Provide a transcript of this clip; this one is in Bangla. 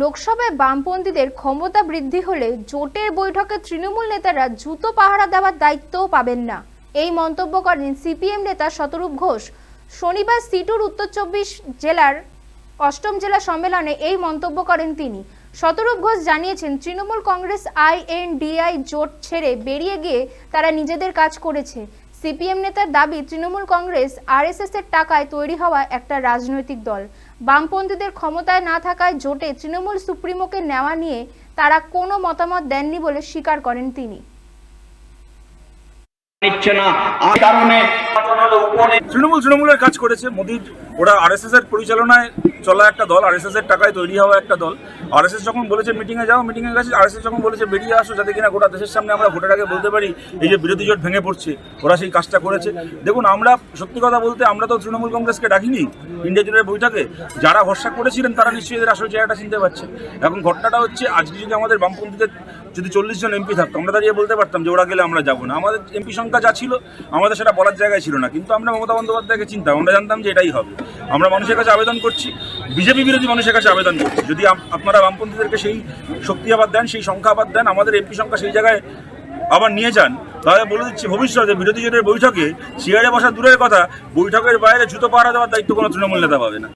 লোকসভায় বামপন্থীদের ক্ষমতা বৃদ্ধি হলে জোটের বৈঠকে তৃণমূল নেতারা জুতো পাহারা দেওয়ার দায়িত্বও পাবেন না। এই মন্তব্য করেন সিপিএম নেতা শতরূপ ঘোষ। শনিবার সিটুর উত্তর চব্বিশ জেলার অষ্টম জেলা সম্মেলনে এই মন্তব্য করেন তিনি। শতরূপ ঘোষ জানিয়েছেন, তৃণমূল কংগ্রেস, আইএনডিআই জোট ছেড়ে বেরিয়ে গিয়ে তারা নিজেদের কাজ করেছে। সিপিএম নেতার দাবি তৃণমূল কংগ্রেস আরএসএস এর টাকায় তৈরি হওয়া একটা রাজনৈতিক দল। বামপন্থীদের ক্ষমতায় না থাকায় জোটে তৃণমূল সুপ্রিমোকে নেওয়া নিয়ে তারা কোনো মতামত দেননি বলে স্বীকার করেন তিনি। নিচ্ছে না। আর কারণে উপরে তৃণমূল তৃণমূলের কাজ করেছে মোদির। ওরা আরএসএস এর পরিচালনায় চলা একটা দল আরএসএস এর টাকায় তৈরি হওয়া একটা দল। আরএসএস যখন বলেছে মিটিংয়ে যাও মিটিংয়ে গেছে আরএসএস যখন বলেছে বেরিয়ে আসো যাতে কিনা গোটা দেশের সামনে আমরা ভোটের আগে বলতে পারি এই যে বিরোধী জোট ভেঙে পড়ছে, ওরা সেই কাজটা করেছে। দেখুন, আমরা সত্যি কথা বলতে আমরা তো তৃণমূল কংগ্রেসকে ডাকিনি ইন্ডিয়া জোটের বৈঠকে। যারা ভরসা করেছিলেন তারা নিশ্চয়ই এদের আসল চেহারাটা চিনতে পারছে। এখন ঘটনাটা হচ্ছে, আজকে যদি আমাদের বামপন্থীদের যদি চল্লিশ জন এমপি থাকতো, আমরা দাঁড়িয়ে বলতে পারতাম যে ওরা গেলে আমরা যাব না। আমাদের এমপি সংখ্যা যা ছিল, আমাদের সেটা বলার জায়গায় ছিল না। কিন্তু আমরা মমতা বন্দ্যোপাধ্যায়কে চিনতাম, আমরা জানতাম যে এটাই হবে। আমরা মানুষের কাছে আবেদন করছি, বিজেপি বিরোধী মানুষের কাছে আবেদন করছি। যদি আপনারা বামপন্থীদেরকে সেই শক্তি আবার দেন, সেই সংখ্যা আবার দেন, আমাদের এমপি সংখ্যা সেই জায়গায় আবার নিয়ে যান, তাহলে বলে দিচ্ছি ভবিষ্যতে বিরোধী জোটের বৈঠকে চেয়ারে বসা দূরের কথা, বৈঠকের বাইরে জুতো পাহারা দেওয়ার দায়িত্ব কোনো তৃণমূল নেতা পাবে না।